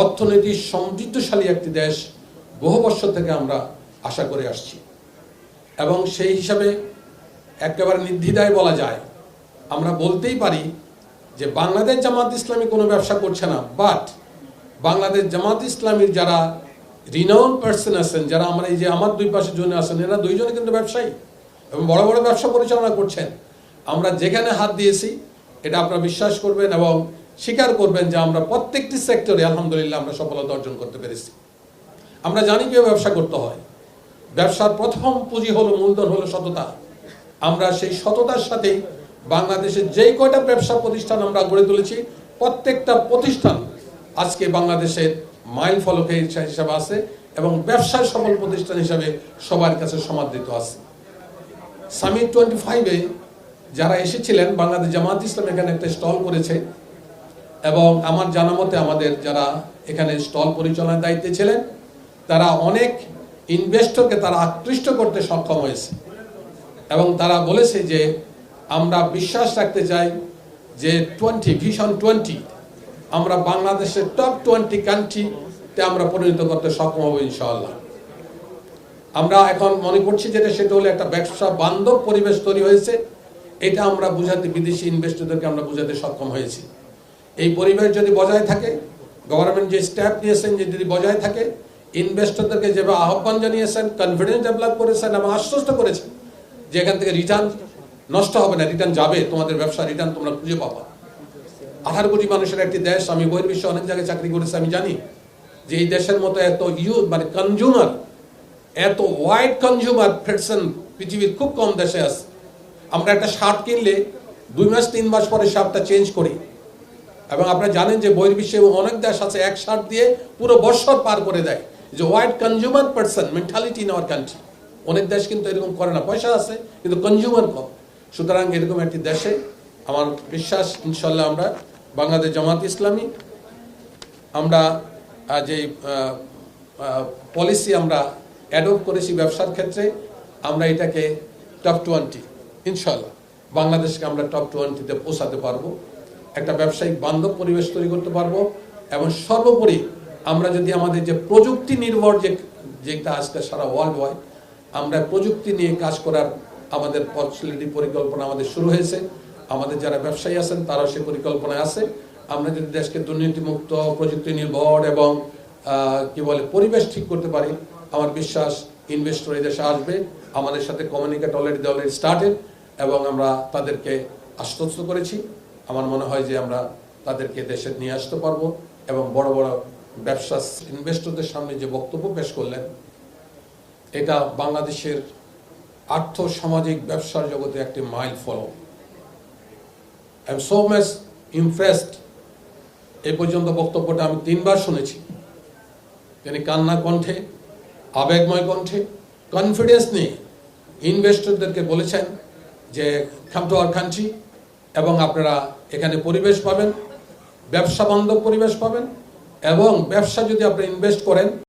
অর্থনীতি সমৃদ্ধশালী একটি দেশ বহু বছর থেকে আমরা আশা করে আসছি। এবং সেই হিসাবে একেবারে নির্দ্বিধায় বলা যায়, আমরা বলতেই পারি যে বাংলাদেশ জামাত ইসলামী কোনো ব্যবসা করছে না বাট বাংলাদেশ জামাত ইসলামীর যারা রিনাউন পার্সন আছেন, যারা আমরা এই যে আমার দুই পাশে জনে আছেন, এরা দুইজনে কিন্তু ব্যবসায়ী এবং বড় বড় ব্যবসা পরিচালনা করছেন। আমরা যেখানে হাত দিয়েছি, এটা আপনারা বিশ্বাস করবেন এবং স্বীকার করবেন যে আমরা প্রত্যেকটি সেক্টরে আলহামদুলিল্লাহ আমরা সফলতা অর্জন করতে পেরেছি। আমরা জানি কীভাবে ব্যবসা করতে হয়। ব্যবসার প্রথম পুঁজি হলো, মূলধন হলো সততা। আমরা সেই সততার সাথেই বাংলাদেশের যেই কয়টা ব্যবসা প্রতিষ্ঠান আমরা গড়ে তুলেছি, প্রত্যেকটা প্রতিষ্ঠান আজকে বাংলাদেশের মাইল ফলকে হিসাবে আছে এবং ব্যবসায় সফল প্রতিষ্ঠান হিসাবে সবার কাছে সমাদৃত আছে। সামিট টোয়েন্টি ফাইভে যারা এসেছিলেন, বাংলাদেশ জামাত ইসলাম এখানে একটা স্টল করেছে। এবং আমার জানা মতে আমাদের যারা এখানে স্টল পরিচালনার দায়িত্বে ছিলেন, তারা অনেক ইনভেস্টরকে তারা আকৃষ্ট করতে সক্ষম হয়েছে। এবং তারা বলেছে যে, আমরা বিশ্বাস রাখতে চাই যে টোয়েন্টি, ভিশন টোয়েন্টি, আমরা বাংলাদেশের টপ টোয়েন্টি কান্ট্রিতে আমরা পরিণত করতে সক্ষম হব ইনশাআল্লাহ। আমরা এখন মনে করছি যেটা, সেটা হলো একটা ব্যবসা বান্ধব পরিবেশ তৈরি হয়েছে। এটা আমরা বুঝাতে বিদেশি ইনভেস্টরদেরকে আমরা বুঝাতে সক্ষম হয়েছি। এই পরিবেশ যদি বজায় থাকে গভর্নমেন্ট যে স্টেপ নিয়েছেন, যে যদি বজায় থাকে ইনভেস্টরদেরকে যেভাবে আহ্বান জানিয়েছেন কনফিডেন্স ডেভেলপ করেছেন এবং আশ্বস্ত করেছেন যে এখান থেকে রিটার্ন নষ্ট হবে না রিটার্ন যাবে, তোমাদের ব্যবসা রিটার্ন তোমরা খুঁজে পাবা। আঠারো কোটি মানুষের একটি দেশ, আমি বহির্বিশ্বে অনেক জায়গায় চাকরি করেছি, আমি জানি যে এই দেশের মতো এত ইউ মানে কনজিউমার এত ওয়াইড কনজিউমার ফেডসন পৃথিবীর খুব কম দেশে আছে। আমরা একটা শার্ট কিনলে দুই মাস, তিন মাস পরে শার্টটা চেঞ্জ করি। এবং আপনারা জানেন যে বহির্বিশ্বে অনেক দেশ আছে এক সার দিয়ে পুরো বছর পার করে দেয়। যে wide consumer person mentality in our country অনেক দেশ কিন্তু এরকম করে না। পয়সা আছে, কিন্তু কনজিউমার কম। সুতরাং এরকম একটি দেশে আমার বিশ্বাস ইনশাল্লাহ আমরা বাংলাদেশ জামাত ইসলামী, আমরা যে পলিসি আমরা অ্যাডপ্ট করেছি ব্যবসার ক্ষেত্রে, আমরা এটাকে টপ টোয়েন্টি ইনশাল্লাহ বাংলাদেশকে আমরা টপ টোয়েন্টিতে পৌঁছাতে পারব। একটা ব্যবসায়িক বান্ধব পরিবেশ তৈরি করতে পারব। এবং সর্বোপরি আমরা যদি আমাদের যে প্রযুক্তি নির্ভর যে যেটা আজকে সারা ওয়ার্ল্ড ওয়াইড আমরা প্রযুক্তি নিয়ে কাজ করার আমাদের পসিবিলিটি পরিকল্পনা আমাদের শুরু হয়েছে। আমাদের যারা ব্যবসায়ী আছেন, তারাও সে পরিকল্পনায় আছে। আমরা যদি দেশকে দুর্নীতিমুক্ত, প্রযুক্তি নির্ভর এবং কি বলে, পরিবেশ ঠিক করতে পারি, আমার বিশ্বাস ইনভেস্টর এই দেশে আসবে। আমাদের সাথে কমিউনিকেট অলরেডি অলরেডি স্টার্টেড এবং আমরা তাদেরকে আশ্বস্ত করেছি। আমার মনে হয় যে আমরা তাদেরকে দেশে নিয়ে আসতে পারব এবং বড় বড় ব্যবসা ইনভেস্টরদের সামনে যে বক্তব্য পেশ করলেন, এটা বাংলাদেশের আর্থ সামাজিক ব্যবসার জগতে একটি মাইল ফলক। I am so much impressed এ পর্যন্ত বক্তব্যটা আমি তিনবার শুনেছি। তিনি কান্না কণ্ঠে, আবেগময় কণ্ঠে কনফিডেন্স নিয়ে ইনভেস্টরদেরকে বলেছেন যে কাম টু আওয়ার কান্ট্রি এবং আপনারা এখানে পরিবেশ পাবেন, ব্যবসা বান্ধব পরিবেশ পাবেন, এবং ব্যবসা যদি আপনি ইনভেস্ট করেন